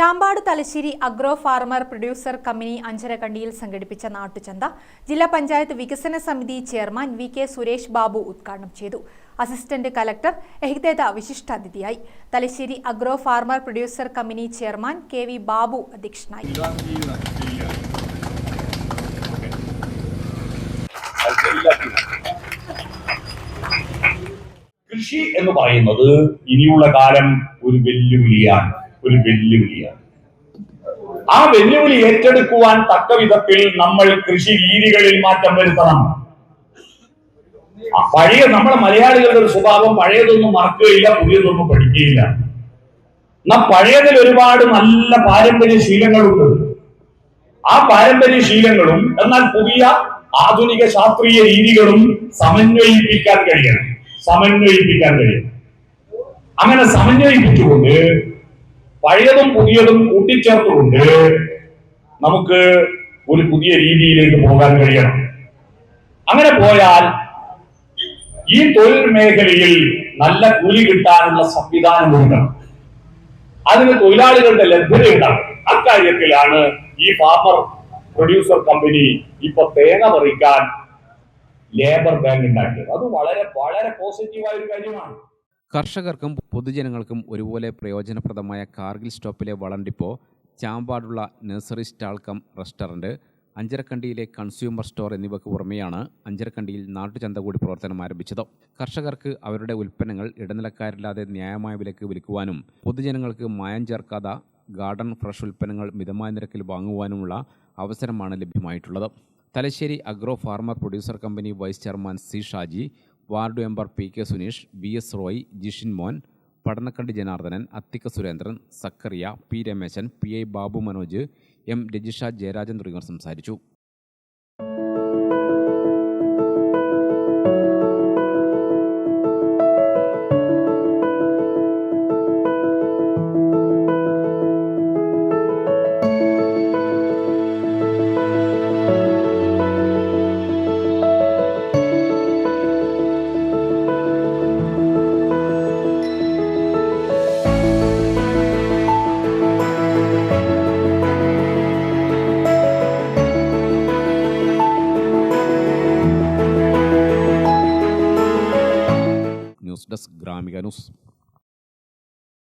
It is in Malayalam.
Chambad Thalassery agro farmer producer company അഞ്ചരക്കണ്ടിയിൽ സംഘടിപ്പിച്ച നാട്ടുചന്ത ജില്ലാ പഞ്ചായത്ത് വികസന സമിതി chairman V K Suresh Babu ഉദ്ഘാടനം ചെയ്തു. അസിസ്റ്റന്റ് കലക്ടർ എഹിദേത വിശിഷ്ടാതിഥിയായി. Thalassery agro farmer producer company chairman K V Babu അധ്യക്ഷനായി. കൃഷി എന്ന് പറയുന്നത് ഇനിയുള്ള കാലം ഒരു വെല്ലുവിളിയാണ്. ഒരു വെല്ലുവിളിയാണ്. ആ വെല്ലുവിളി ഏറ്റെടുക്കുവാൻ തക്ക വിധത്തിൽ നമ്മൾ കൃഷി രീതികളിൽ മാറ്റം വരുത്തണം. പഴയ നമ്മുടെ മലയാളികളുടെ ഒരു സ്വഭാവം പഴയതൊന്നും മറക്കുകയില്ല പുതിയതൊന്നും പഠിക്കുകയില്ല. നാം പഴയതിൽ ഒരുപാട് നല്ല പാരമ്പര്യ ശീലങ്ങളുണ്ട്. ആ പാരമ്പര്യ ശീലങ്ങളും എന്നാൽ പുതിയ ആധുനിക ശാസ്ത്രീയ രീതികളും സമന്വയിപ്പിക്കാൻ കഴിയണം. സമന്വയിപ്പിക്കാൻ കഴിയണം. അങ്ങനെ സമന്വയിപ്പിച്ചുകൊണ്ട് പഴയതും പുതിയതും കൂട്ടിച്ചേർത്തുകൊണ്ട് നമുക്ക് ഒരു പുതിയ രീതിയിലേക്ക് പോകാൻ കഴിയണം. അങ്ങനെ പോയാൽ ഈ തൊഴിൽ മേഖലയിൽ നല്ല കൂലി കിട്ടാനുള്ള സംവിധാനം ഉണ്ടാകും അതിന് തൊഴിലാളികളുടെ ലഭ്യത ഉണ്ടാകും. അക്കാര്യത്തിലാണ് ഈ ഫാമർ പ്രൊഡ്യൂസർ കമ്പനി ഇപ്പൊ തേങ്ങ പറിക്കാൻ ലേബർ ബാങ്ക് ഉണ്ടാക്കിയത്. അത് വളരെ വളരെ പോസിറ്റീവായ ഒരു കാര്യമാണ്. കർഷകർക്കും പൊതുജനങ്ങൾക്കും ഒരുപോലെ പ്രയോജനപ്രദമായ കാർഗിൽ സ്റ്റോപ്പിലെ വളം ഡിപ്പോ ചാമ്പാടുള്ള നഴ്സറി സ്റ്റാൾ കം റെസ്റ്റോറന്റ് അഞ്ചരക്കണ്ടിയിലെ കൺസ്യൂമർ സ്റ്റോർ എന്നിവയ്ക്ക് പുറമെയാണ് അഞ്ചരക്കണ്ടിയിൽ നാട്ടുചന്ത കൂടി പ്രവർത്തനം ആരംഭിച്ചത്. കർഷകർക്ക് അവരുടെ ഉൽപ്പന്നങ്ങൾ ഇടനിലക്കാരില്ലാതെ ന്യായമായ വിലക്ക് വിൽക്കുവാനും പൊതുജനങ്ങൾക്ക് മായം ചേർക്കാതെ ഗാർഡൻ ഫ്രഷ് ഉൽപ്പന്നങ്ങൾ മിതമായ നിരക്കിൽ വാങ്ങുവാനുമുള്ള അവസരമാണ് ലഭ്യമായിട്ടുള്ളത്. Thalassery agro farmer producer company vice chairman C Shaji ward member P K Suneesh V S Roy Jishin Mon Padannakkandi Janardhanan Athikka Surendran Sakkariya P Rameshan P I Babu Manoj M Rajisha Jayarajan തുടങ്ങിയവർ സംസാരിച്ചു. das gramíneas.